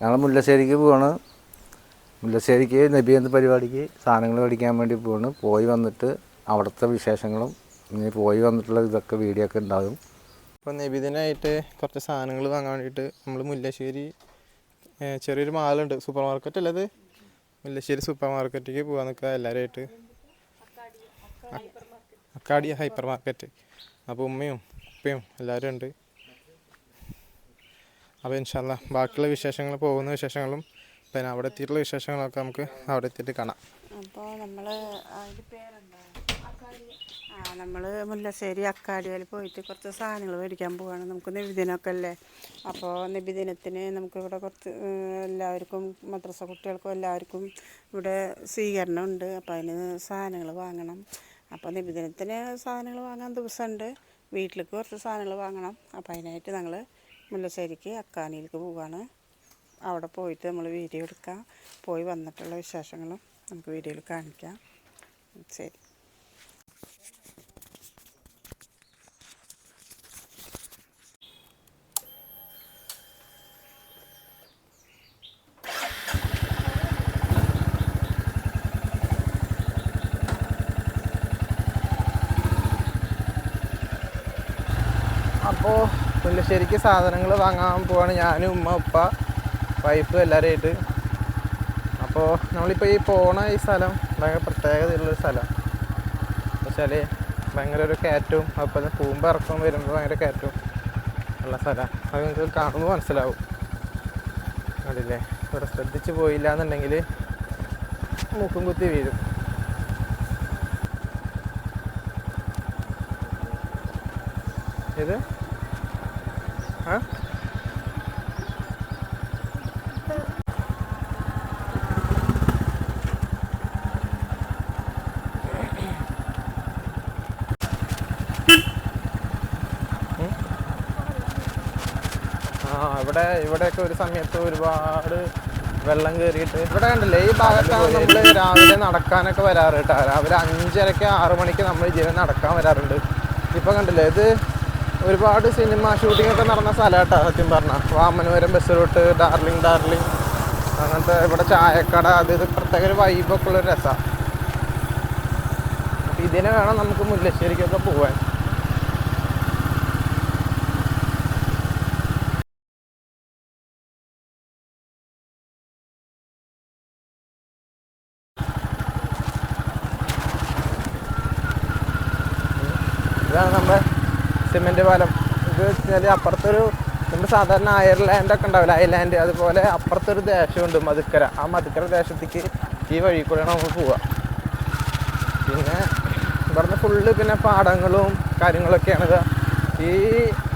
ഞങ്ങൾ മുല്ലശ്ശേരിക്ക് പോവാണ്. മുല്ലശ്ശേരിക്ക് നബി എന്ന പരിപാടിക്ക് സാധനങ്ങൾ മേടിക്കാൻ വേണ്ടി പോവാണ്. പോയി വന്നിട്ട് അവിടുത്തെ വിശേഷങ്ങളും ഇനി പോയി വന്നിട്ടുള്ള ഇതൊക്കെ വീഡിയോ ഒക്കെ ഉണ്ടാകും. അപ്പോൾ നബിദിനായിട്ട് കുറച്ച് സാധനങ്ങൾ വാങ്ങാൻ വേണ്ടിയിട്ട് നമ്മൾ മുല്ലശ്ശേരി ചെറിയൊരു മാളുണ്ട്. സൂപ്പർ മാർക്കറ്റ് അല്ലത് മുല്ലശ്ശേരി സൂപ്പർ മാർക്കറ്റിലേക്ക് പോകാൻ നിൽക്കുക എല്ലാവരുമായിട്ട് അക്കാടി ഹൈപ്പർ മാർക്കറ്റ് അപ്പോൾ ഉമ്മയും ഉപ്പയും എല്ലാവരും ഉണ്ട്. അപ്പോൾ ഇൻഷാല്ല ബാക്കിയുള്ള വിശേഷങ്ങൾ പോകുന്ന വിശേഷങ്ങളും പിന്നെ അവിടെ എത്തിയിട്ടുള്ള വിശേഷങ്ങളൊക്കെ നമുക്ക് അവിടെ എത്തിയിട്ട് കാണാം. അപ്പോൾ നമ്മൾ ആ നമ്മൾ മുല്ലശ്ശേരി അക്കാടിയിൽ പോയിട്ട് കുറച്ച് സാധനങ്ങൾ മേടിക്കാൻ പോവാണ്. നമുക്ക് നബിദിനമൊക്കെ അല്ലേ? അപ്പോൾ നബിദിനത്തിന് നമുക്കിവിടെ കുറച്ച് എല്ലാവർക്കും മദ്രസ കുട്ടികൾക്കും എല്ലാവർക്കും ഇവിടെ സ്വീകരണം ഉണ്ട് അപ്പോൾ അതിന് സാധനങ്ങൾ വാങ്ങണം. അപ്പോൾ നബിദിനത്തിന് സാധനങ്ങൾ വാങ്ങാൻ ദിവസമുണ്ട്. വീട്ടിലേക്ക് കുറച്ച് സാധനങ്ങൾ വാങ്ങണം. അപ്പോൾ അതിനായിട്ട് ഞങ്ങൾ മുല്ലശ്ശേരിക്ക് അക്കാനിയിലേക്ക് പോവുകയാണ് അവിടെ പോയിട്ട് നമ്മൾ വീഡിയോ എടുക്കാം. പോയി വന്നിട്ടുള്ള വിശേഷങ്ങളും നമുക്ക് വീഡിയോയിൽ കാണിക്കാം. ശരി. അപ്പോൾ മുല്ലശ്ശേരിക്ക് സാധനങ്ങൾ വാങ്ങാൻ പോവാണ് ഞാനും ഉമ്മ ഉപ്പ വൈഫ് എല്ലാവരുമായിട്ട് അപ്പോൾ നമ്മളിപ്പോൾ ഈ പോണ ഈ സ്ഥലം ഭയങ്കര പ്രത്യേകതയുള്ളൊരു സ്ഥലം. വെച്ചാൽ ഭയങ്കര ഒരു കയറ്റവും അപ്പോൾ തന്നെ പൂമ്പ് ഇറക്കം വരുമ്പോൾ ഭയങ്കര കയറ്റവും ഉള്ള സ്ഥലം. അത് നിങ്ങൾക്ക് കാണുമ്പോൾ മനസ്സിലാവും. അതില്ലേ ഇവിടെ ശ്രദ്ധിച്ച് പോയില്ല എന്നുണ്ടെങ്കിൽ മൂക്കും കുത്തി വീഴും. ഇത് ഇവിടെ ഇവിടെയൊക്കെ ഒരു സമയത്ത് ഒരുപാട് വെള്ളം കയറിയിട്ട് ഇവിടെ കണ്ടില്ലേ ഈ ഭാഗത്താണ് നമ്മൾ രാവിലെ നടക്കാനൊക്കെ വരാറ് കേട്ടോ. രാവിലെ അഞ്ചരക്ക് ആറ് മണിക്ക് നമ്മൾ ജീവൻ നടക്കാൻ വരാറുണ്ട്. ഇപ്പൊ കണ്ടില്ലേ ഇത് ഒരുപാട് സിനിമ ഷൂട്ടിംഗ് ഒക്കെ നടന്ന സ്ഥലം കേട്ടോ സത്യം പറഞ്ഞാൽ Vamanapuram bus route darling darling. അങ്ങനത്തെ ഇവിടെ ചായക്കട അത് ഇത് പ്രത്യേക ഒരു വൈബൊക്കെ ഉള്ളൊരു രസമാണ് അപ്പം ഇതിനെ വേണം നമുക്ക് മുല്ലശ്ശേരിക്കൊക്കെ പോവാൻ. ഇതാണ് നമ്മുടെ സിമെന്റ് പാലം ഇത് വെച്ചാൽ അപ്പുറത്തൊരു നമ്മുടെ സാധാരണ അയർലാൻഡ് ഒക്കെ ഉണ്ടാവില്ല? അയർലാൻഡ് അതുപോലെ അപ്പുറത്തൊരു ദേശമുണ്ട് മധുക്കര. ആ മധുക്കര ദേശത്തേക്ക് ഈ വഴി കൂടെയാണ് നമ്മൾ പോവുക. പിന്നെ ഇവിടുന്ന് ഫുള്ള് പിന്നെ പാടങ്ങളും കാര്യങ്ങളൊക്കെയാണ് ഈ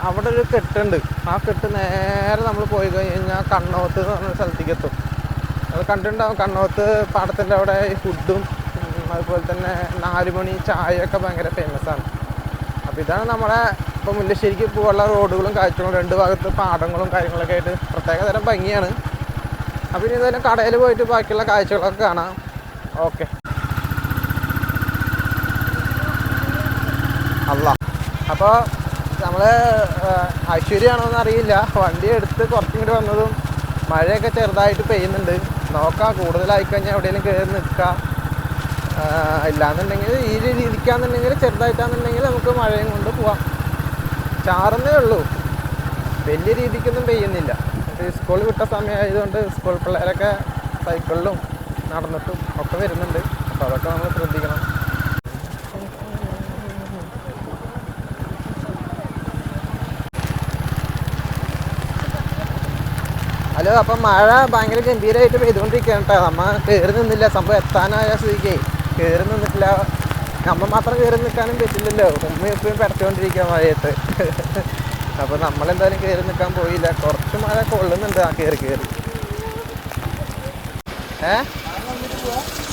അവിടെ ഒരു കെട്ടുണ്ട്. ആ കെട്ട് നേരെ നമ്മൾ പോയി കഴിഞ്ഞാൽ കണ്ണോത്ത് എന്ന് പറഞ്ഞ സ്ഥലത്തേക്ക് എത്തും. അത് കണ്ടിട്ടുണ്ടാവും. കണ്ണോത്ത് പാടത്തിന്റെ അവിടെ ഈ ഫുഡും അതുപോലെ തന്നെ നാലുമണി ചായയൊക്കെ ഭയങ്കര ഫേമസ് ആണ്. അപ്പോൾ ഇതാണ് നമ്മുടെ ഇപ്പോൾ മുല്ലശ്ശേരിക്ക് പോകാനുള്ള റോഡുകളും കാഴ്ചകളും രണ്ട് ഭാഗത്ത് പാടങ്ങളും കാര്യങ്ങളൊക്കെ ആയിട്ട് പ്രത്യേക തരം ഭംഗിയാണ്. അപ്പോൾ ഇനി ഇതെല്ലാം കടയിൽ പോയിട്ട് ബാക്കിയുള്ള കാഴ്ചകളൊക്കെ കാണാം. ഓക്കെ. അല്ല അപ്പോൾ നമ്മൾ ഐശ്വര്യമാണോന്ന് അറിയില്ല. വണ്ടി എടുത്ത് കുറച്ചിങ്ങോട്ട് വന്നതും മഴയൊക്കെ ചെറുതായിട്ട് പെയ്യുന്നുണ്ട്. നോക്കാം കൂടുതലായി കഴിഞ്ഞാൽ എവിടെയെങ്കിലും കയറി നിൽക്കാം. ഇല്ലാന്നുണ്ടെങ്കിൽ ഈ രീതിക്കാന്നുണ്ടെങ്കിൽ ചെറുതായിട്ടാണെന്നുണ്ടെങ്കിൽ നമുക്ക് മഴയും കൊണ്ട് പോവാം. ചാറുന്നേ ഉള്ളൂ. വലിയ രീതിക്കൊന്നും പെയ്യുന്നില്ല. സ്കൂൾ വിട്ട സമയമായതുകൊണ്ട് സ്കൂൾ പിള്ളേരൊക്കെ സൈക്കിളിലും നടന്നിട്ടും ഒക്കെ വരുന്നുണ്ട്. അപ്പോൾ അതൊക്കെ നമ്മൾ ശ്രദ്ധിക്കണം. ഹലോ അപ്പം മഴ ഭയങ്കര ഗംഭീരമായിട്ട് പെയ്തുകൊണ്ടിരിക്കുകയാണ് കേട്ടോ നമ്മ കയറി നിന്നില്ല. സംഭവം എത്താനായ കയറി നിന്നിട്ടില്ല. നമ്മൾ മാത്രം കയറി നിൽക്കാനും പറ്റില്ലല്ലോ. ഉമ്മ എപ്പോഴും പടച്ചുകൊണ്ടിരിക്കുക മഴയത്ത് അപ്പോൾ നമ്മളെന്തായാലും കയറി നിൽക്കാൻ പോയില്ല. കുറച്ച് മഴ കൊള്ളുന്നുണ്ട് ആ കയറി കയറി ഏ?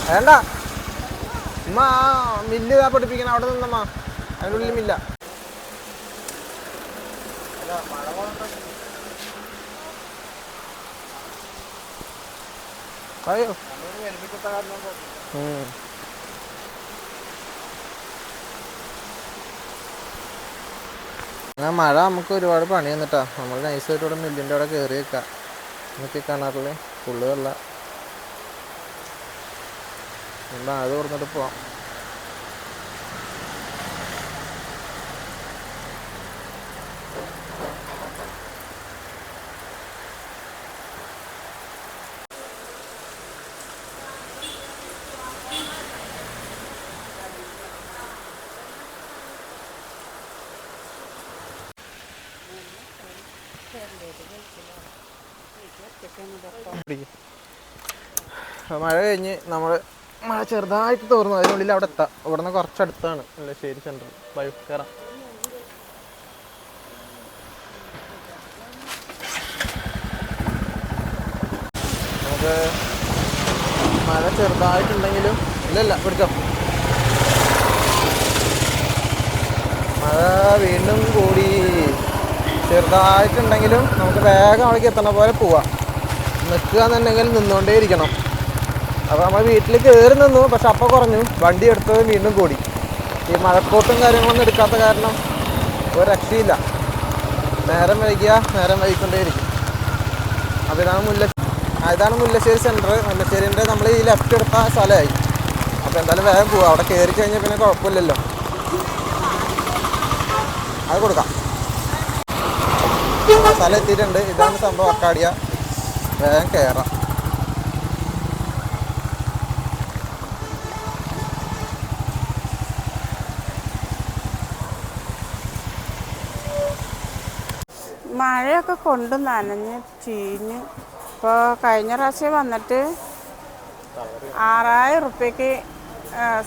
വേണ്ട. ഉമ്മ ആ മില്ല് ഇതാ പഠിപ്പിക്കണം അവിടെ നിന്നമ്മ. അതിനുള്ളിൽ മില്ല. അയ്യോ. ആ മഴ നമുക്ക് ഒരുപാട് പണി തന്നിട്ടാ നമ്മൾ നൈസായിട്ട് ഇവിടെ മില്ലിന്റെ അവിടെ കയറി വെക്കാം നമുക്ക് കിണറിൽ ഫുള്ള് വെള്ളം നമ്മൾ അത് തുറന്നിട്ട് പോവാം പിടിക്ക്. അപ്പൊ മഴ കഴിഞ്ഞ് നമ്മൾ മഴ ചെറുതായിട്ട് തോർന്നു. അതിനുള്ളിൽ അവിടെ എത്താം. ഇവിടെ നിന്ന് കുറച്ചടുത്താണ്. അല്ലേ ശരി സെന്റർ ബൈ കയറാം നമുക്ക് മഴ ചെറുതായിട്ടുണ്ടെങ്കിലും ഇല്ലല്ല പിടിക്കാം മഴ വീണ്ടും കൂടി. ചെറുതായിട്ടുണ്ടെങ്കിലും നമുക്ക് വേഗം അവിടേക്ക് എത്തണ പോലെ പോവാം. നിൽക്കുക എന്നുണ്ടെങ്കിൽ നിന്നുകൊണ്ടേ ഇരിക്കണം അപ്പോൾ നമ്മൾ വീട്ടിൽ കയറി നിന്നു പക്ഷെ അപ്പോൾ കുറഞ്ഞു. വണ്ടി എടുത്തത് വീണ്ടും കൂടി. ഈ മഴക്കോട്ടും കാര്യങ്ങളൊന്നും എടുക്കാത്ത കാരണം ഒരു രക്ഷയില്ല. നേരം വൈകിയ നേരം വൈകിക്കൊണ്ടേയിരിക്കും. അപ്പോൾ ഇതാണ് മുല്ല ഇതാണ് മുല്ലശ്ശേരി സെന്റർ മുല്ലശ്ശേരിന്റെ നമ്മൾ ഈ ലെഫ്റ്റ് എടുത്ത സ്ഥലമായി. അപ്പോൾ എന്തായാലും വേഗം പോവാം. അവിടെ കയറി കഴിഞ്ഞാൽ പിന്നെ കുഴപ്പമില്ലല്ലോ. അത് കൊടുക്കാം. സ്ഥലം എത്തിയിട്ടുണ്ട്. ഇതാണ് സംഭവം. അക്കാടിയ വേഗം കയറാം മഴയൊക്കെ കൊണ്ട് നനഞ്ഞ് ചീഞ്ഞ്. ഇപ്പോൾ കഴിഞ്ഞ പ്രാവശ്യം വന്നിട്ട് ആറായിരം ഉറുപ്പ്യക്ക്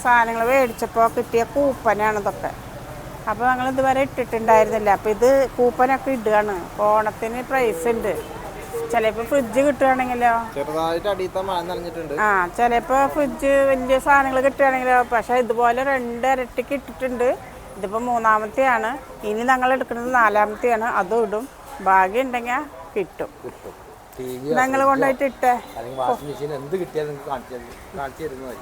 സാധനങ്ങൾ മേടിച്ചപ്പോൾ കിട്ടിയ കൂപ്പനാണ് ഇതൊക്കെ. അപ്പോൾ ഞങ്ങൾ ഇതുവരെ ഇട്ടിട്ടുണ്ടായിരുന്നില്ല. അപ്പോൾ ഇത് കൂപ്പനൊക്കെ ഇടുകയാണ്. ഓണത്തിന് പ്രൈസ് ഉണ്ട്. ചിലപ്പോൾ ഫ്രിഡ്ജ് കിട്ടുകയാണെങ്കിലോ? ചെറുതായിട്ട് അടിയത്തെ മഴ നനഞ്ഞിട്ടുണ്ട്. ആ ചിലപ്പോ ഫ്രിഡ്ജ് വലിയ സാധനങ്ങൾ കിട്ടുകയാണെങ്കിലോ? പക്ഷെ ഇതുപോലെ രണ്ട് കിട്ടിട്ടുണ്ട് ഇട്ടിട്ടുണ്ട് ഇതിപ്പോൾ മൂന്നാമത്തെയാണ്. ഇനി ഞങ്ങൾ എടുക്കുന്നത് നാലാമത്തെയാണ്. അതും ഇടും. ഭാഗ്യം ഉണ്ടെങ്കിൽ കിട്ടും. ഞങ്ങൾ കൊണ്ടുപോയിട്ട് ഇട്ടേ. വാഷിംഗ് മെഷീൻ എന്ത് കിട്ടിയാലും കാണിച്ചു തരും കാണിച്ചു തരുന്നത് മതി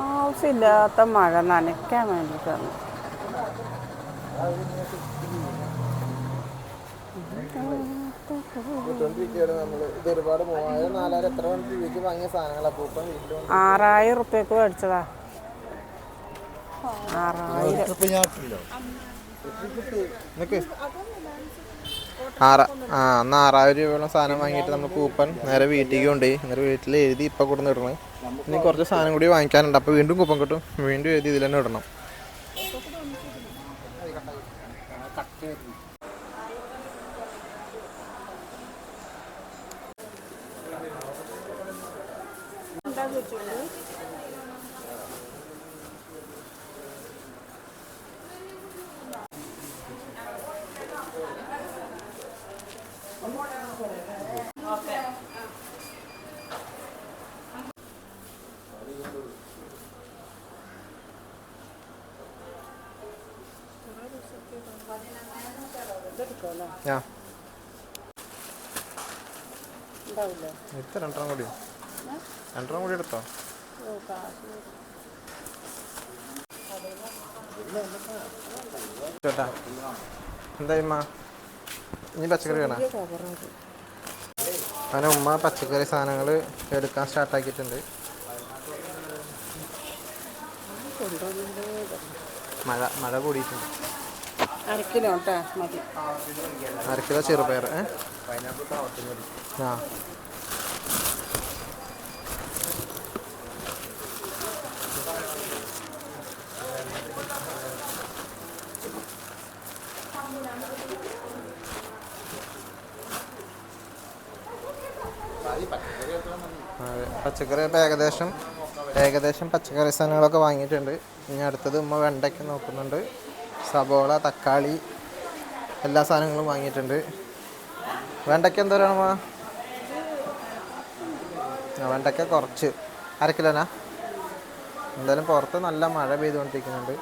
ആവശ്യമില്ലാത്ത മഴ നനയ്ക്കാൻ വേണ്ടിയിട്ടാണ് നമ്മൾ ഇത് ഒരുപാട് മൂവായിരം നാലായിരം എത്ര മണി രൂപയ്ക്ക് ഇല്ലാത്ത മഴ നനയ്ക്കാൻ വീട്ടിൽ ആറായിരം ഉറുപ്പ്യക്ക് മേടിച്ചതാ. ആറായിരം. രൂപയുള്ള ആറ ആ അന്ന് ആറായിരം രൂപയോളം സാധനം വാങ്ങിയിട്ട് നമ്മൾ കൂപ്പൺ നേരെ വീട്ടിലേക്ക് കൊണ്ടുപോയി. നേരെ വീട്ടിൽ എഴുതി ഇപ്പൊ കൊടുന്നിടണേ ഇടണം ഇനി കുറച്ച് സാധനം കൂടി വാങ്ങിക്കാനുണ്ട്. അപ്പോൾ വീണ്ടും കൂപ്പൺ കിട്ടും. വീണ്ടും എഴുതി ഇതിൽ തന്നെ ഇടണം. ഉണ്ടാവില്ലേ എടുത്ത രണ്ടെണ്ണം കൂടി. രണ്ടെണ്ണം കൂടി എടുത്തോ? ചേട്ടാ എന്തായിമ്മ ഇനി പച്ചക്കറി വേണം? അങ്ങനെ ഉമ്മ പച്ചക്കറി സാധനങ്ങൾ എടുക്കാൻ സ്റ്റാർട്ടാക്കിയിട്ടുണ്ട് മഴ മഴ കൂടിയിട്ടുണ്ട്. അര കിലോ കേട്ടോ മതി. അരക്കിലോ കിലോ ചെറുപയർ ആ. പച്ചക്കറി ഇപ്പം ഏകദേശം ഏകദേശം പച്ചക്കറി സാധനങ്ങളൊക്കെ വാങ്ങിയിട്ടുണ്ട്. ഇനി അടുത്തത് ഉമ്മ വെണ്ടയ്ക്ക് നോക്കുന്നുണ്ട്. സബോള തക്കാളി എല്ലാ സാധനങ്ങളും വാങ്ങിയിട്ടുണ്ട്. വെണ്ടയ്ക്ക എന്തോരാണമ്മ വെണ്ടയ്ക്ക കുറച്ച്. അരക്കിലോനാ കിലോനാ? എന്തായാലും പുറത്ത് നല്ല മഴ പെയ്തുകൊണ്ടിരിക്കുന്നുണ്ട്.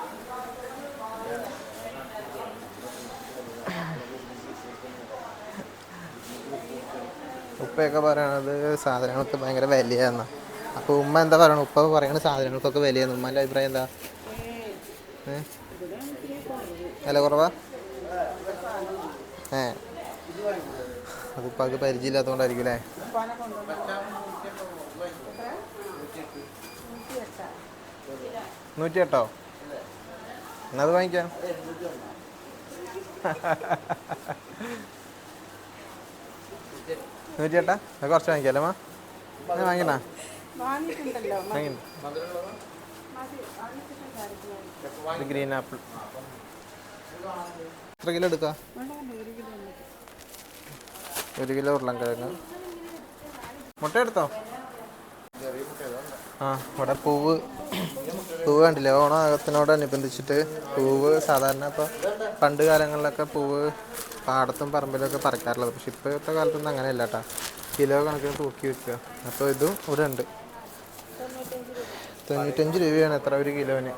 ഉപ്പയൊക്കെ പറയണത് സാധനങ്ങൾക്ക് ഭയങ്കര വിലയാന്ന്. അപ്പോൾ ഉമ്മ എന്താ പറയണത്? ഉപ്പ പറയണ സാധനങ്ങൾക്കൊക്കെ വിലയാന്ന്. ഉമ്മന്റെ അഭിപ്രായം എന്താ? ഏ? വില കുറവാ? ഏ. അതിപ്പോൾ അത് പരിചയമില്ലാത്തതുകൊണ്ടായിരിക്കും അല്ലേ? നൂറ്റി എട്ടോ എന്നാ അത് വാങ്ങിക്കാം നൂറ്റി എട്ടാ അത് കുറച്ച് വാങ്ങിക്കാല്ലേ മാ. വാങ്ങിക്കണ ഗ്രീൻ ആപ്പിൾ. എത്ര കിലോ എടുക്കാം? ഒരു കിലോ ഉരുളൻകിഴങ്ങ്. മുട്ട എടുത്തോ? ആ ഇവിടെ പൂവ്. പൂവ് കണ്ടില്ലേ? ഓണാകത്തിനോടനുബന്ധിച്ചിട്ട് പൂവ് സാധാരണ ഇപ്പോൾ പണ്ട് കാലങ്ങളിലൊക്കെ പൂവ് പാടത്തും പറമ്പിലൊക്കെ പറിക്കാറുള്ളത്. പക്ഷെ ഇപ്പോഴത്തെ കാലത്തൊന്നും അങ്ങനെയല്ല കേട്ടോ കിലോ കണക്കിന് തൂക്കി വെക്കുക. അപ്പോൾ ഇതും ഇവിടെ ഉണ്ട്. തൊണ്ണൂറ്റഞ്ച് രൂപയാണ് എത്ര ഒരു കിലോന്.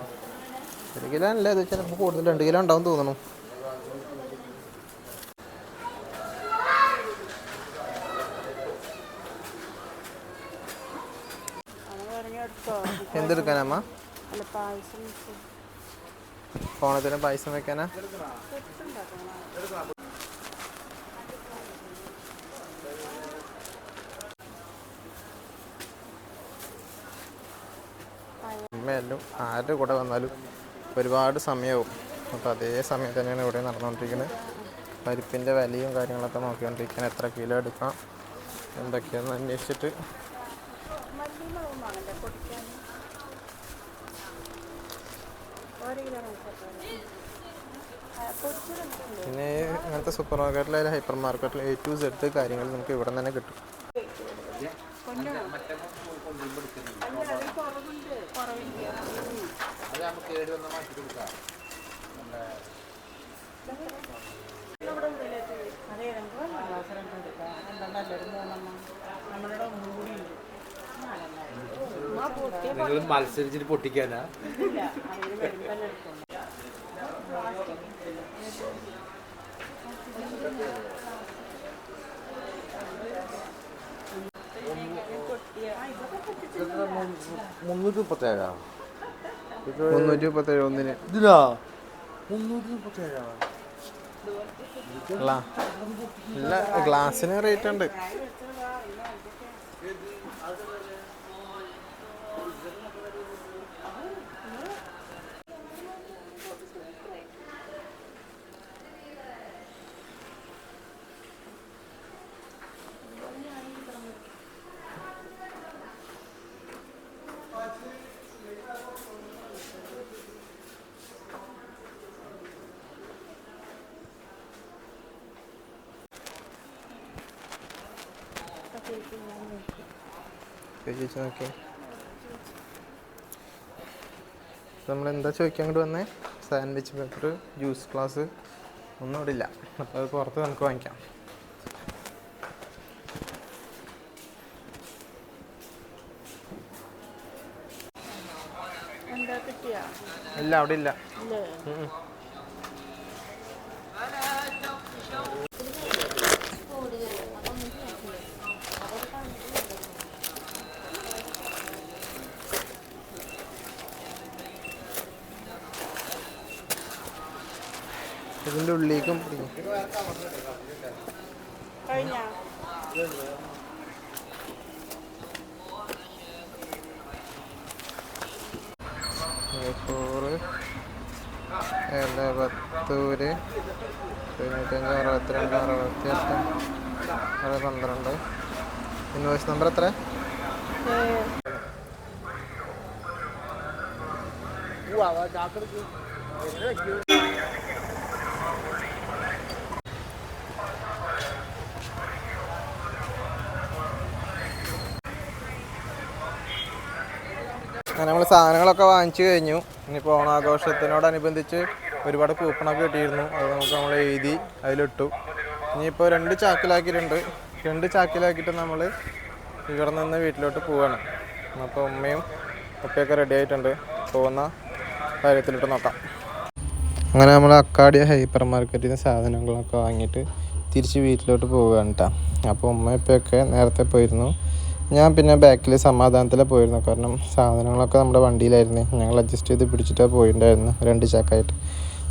ഒരു കിലോ അല്ല? ഇത് ചിലപ്പോൾ കൂടുതൽ രണ്ട് കിലോ ഉണ്ടാവും തോന്നുന്നു. എന്തെടുക്കാനമ്മ ഓണത്തിന് പായസം വെക്കാനാ? അമ്മയെല്ലാം ആരുടെ കൂടെ വന്നാലും ഒരുപാട് സമയവും. അപ്പോൾ അതേ സമയം തന്നെയാണ് ഇവിടെ നടന്നുകൊണ്ടിരിക്കുന്നത്. പരിപ്പിന്റെ വിലയും കാര്യങ്ങളൊക്കെ നോക്കിക്കൊണ്ടിരിക്കുന്നത് എത്ര കിലോ എടുക്കാം? എന്തൊക്കെയാണെന്ന് അന്വേഷിച്ചിട്ട്. പിന്നെ ഇങ്ങനത്തെ സൂപ്പർ മാർക്കറ്റിലായാലും ഹൈപ്പർ മാർക്കറ്റിൽ എ ടു സെഡ് കാര്യങ്ങൾ നമുക്ക് ഇവിടെ തന്നെ കിട്ടും. കുറവില്ല ഇവിടെ ഉള്ളിലേക്ക് അതേ മാറ്റി കൊടുക്കാം. നമ്മുടെ കൂടി നിങ്ങൾ മത്സരിച്ചിട്ട് പൊട്ടിക്കാനാ? മുന്നൂറ്റി മുപ്പത്തേഴാ? മുന്നൂറ്റി മുപ്പത്തേഴ് ഒന്നിന്. ഇതിനാ? മുന്നൂറ്റി മുപ്പത്തേഴാ? ഗ്ലാ ഗ്ലാസ്സിന് റേറ്റ് ഉണ്ട്. ചോദിച്ചു നോക്കിയേ നമ്മൾ എന്താ ചോദിക്കാൻ അങ്ങോട്ട് വന്നേ? സാൻഡ്വിച്ച് പേപ്പർ ജ്യൂസ് ഗ്ലാസ് ഒന്നും ഇവിടെ ഇല്ല അപ്പോൾ അത് പുറത്ത് നമുക്ക് വാങ്ങിക്കാം. ഇല്ല അവിടെ ഇല്ല ഇല്ലേ ഉം. ഇതിന്റെ ഉള്ളിലേക്കും പിടിക്കും എലപത്തൂര് തൊണ്ണൂറ്റഞ്ച് അറുപത്തിരണ്ട് അറുപത്തിയെട്ട് അറുപത് പന്ത്രണ്ട് ഇൻവോയ്സ് നമ്പർ എത്ര നമ്മൾ സാധനങ്ങളൊക്കെ വാങ്ങിച്ചു കഴിഞ്ഞു. ഇനിയിപ്പോൾ ഓണാഘോഷത്തിനോടനുബന്ധിച്ച് ഒരുപാട് കൂപ്പണൊക്കെ കിട്ടിയിരുന്നു. അത് നമുക്ക് നമ്മൾ എഴുതി അതിലിട്ടു. ഇനിയിപ്പോൾ രണ്ട് ചാക്കിലാക്കിയിട്ടുണ്ട്. രണ്ട് ചാക്കിലാക്കിയിട്ട് നമ്മൾ ഇവിടെ നിന്ന് വീട്ടിലോട്ട് പോവാണ്. അപ്പോൾ ഉമ്മയും ഉപ്പയൊക്കെ റെഡി ആയിട്ടുണ്ട്. പോകുന്ന കാര്യത്തിലിട്ട് നോക്കാം. അങ്ങനെ നമ്മൾ അക്കാഡിയ ഹൈപ്പർ മാർക്കറ്റിൽ നിന്ന് സാധനങ്ങളൊക്കെ വാങ്ങിയിട്ട് തിരിച്ച് വീട്ടിലോട്ട് പോവുകയാണ് കേട്ടോ അപ്പോൾ ഉമ്മയപ്പയൊക്കെ നേരത്തെ പോയിരുന്നു. ഞാൻ പിന്നെ ബാക്കിൽ സമാധാനത്തിലെ പോയിരുന്നു. കാരണം സാധനങ്ങളൊക്കെ നമ്മുടെ വണ്ടിയിലായിരുന്നു. ഞങ്ങൾ അഡ്ജസ്റ്റ് ചെയ്ത് പിടിച്ചിട്ടാണ് പോയിട്ടുണ്ടായിരുന്നു രണ്ട് ചാക്കായിട്ട്.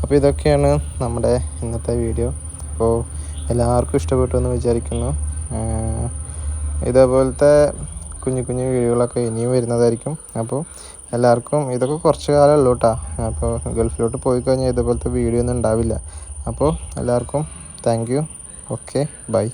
അപ്പോൾ ഇതൊക്കെയാണ് നമ്മുടെ ഇന്നത്തെ വീഡിയോ അപ്പോൾ എല്ലാവർക്കും ഇഷ്ടപ്പെട്ടു എന്ന് വിചാരിക്കുന്നു. ഇതേപോലത്തെ കുഞ്ഞു കുഞ്ഞു വീഡിയോകളൊക്കെ ഇനിയും വരുന്നതായിരിക്കും. അപ്പോൾ എല്ലാവർക്കും ഇതൊക്കെ കുറച്ച് കാലം ഉള്ളൂ കേട്ടോ അപ്പോൾ ഗൾഫിലോട്ട് പോയി കഴിഞ്ഞാൽ ഇതേപോലത്തെ വീഡിയോ ഒന്നും ഉണ്ടാവില്ല. അപ്പോൾ എല്ലാവർക്കും താങ്ക് യു ഓക്കെ ബൈ